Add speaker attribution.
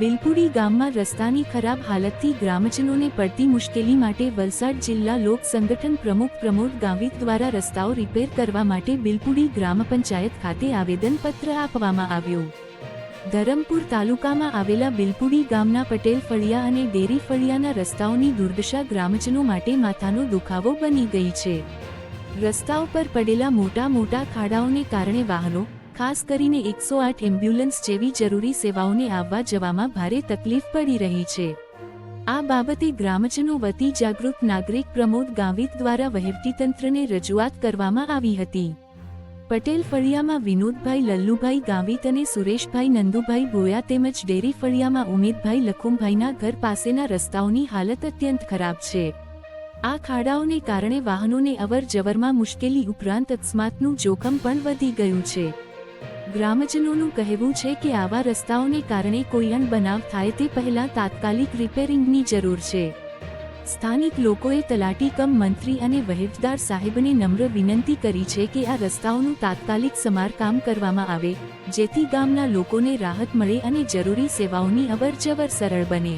Speaker 1: બિલપુડી ગામમાં રસ્તાની ખરાબ હાલતથી ગ્રામજનોને પડતી મુશ્કેલી માટે વલસાડ જિલ્લા લોક સંગઠન પ્રમુખ પ્રમોદ ગાંવિત દ્વારા રસ્તાઓ રિપેર કરવા માટે બિલપુડી ગ્રામ પંચાયત ખાતે આવેદનપત્ર આપવામાં આવ્યું. ધરમપુર તાલુકામાં આવેલા બિલપુડી ગામના પટેલ ફળિયા અને ડેરી ફળિયાના રસ્તાઓની દુર્દશા ગ્રામજનો માટે માથાનો દુખાવો બની ગઈ છે. રસ્તાઓ પર પડેલા મોટા મોટા ખાડાઓને કારણે વાહનો ખાસ કરીને એકસો આઠ એમ્બ્યુલન્સ જેવી જરૂરી સેવાઓને આવવા જવામાં ભારે તકલીફ પડી રહી છે. આ બાબતે ગ્રામજનો વતી જાગૃત નાગરિક પ્રમોદ ગાવિત દ્વારા વહીવટીતંત્રને રજૂઆત કરવામાં આવી હતી. પટેલ ફળિયામાં વિનોદભાઈ લલ્લુભાઈ ગાવિત અને સુરેશભાઈ નંદુભાઈ ભોયા તેમજ ડેરી ફળિયામાં ઉમેદભાઈ લખુમભાઈના ઘર પાસેના રસ્તાઓની હાલત અત્યંત ખરાબ છે. આ ખાડાઓને કારણે વાહનોને અવર જવરમાં મુશ્કેલી ઉપરાંત અકસ્માતનું જોખમ પણ વધી ગયું છે. ગ્રામજનોનું કહેવું છે કે આવા રસ્તાઓને કારણે કોઈ અણબનાવ થાય તે પહેલા તાત્કાલિક રિપેરિંગની જરૂર છે. સ્થાનિક લોકોએ તલાટી કમ મંત્રી અને વહીવટદાર સાહેબને નમ્ર વિનંતી કરી છે કે આ રસ્તાઓનું તાત્કાલિક સમારકામ કરવામાં આવે, જેથી ગામના લોકોને રાહત મળે અને જરૂરી સેવાઓની અવર જવર સરળ બને.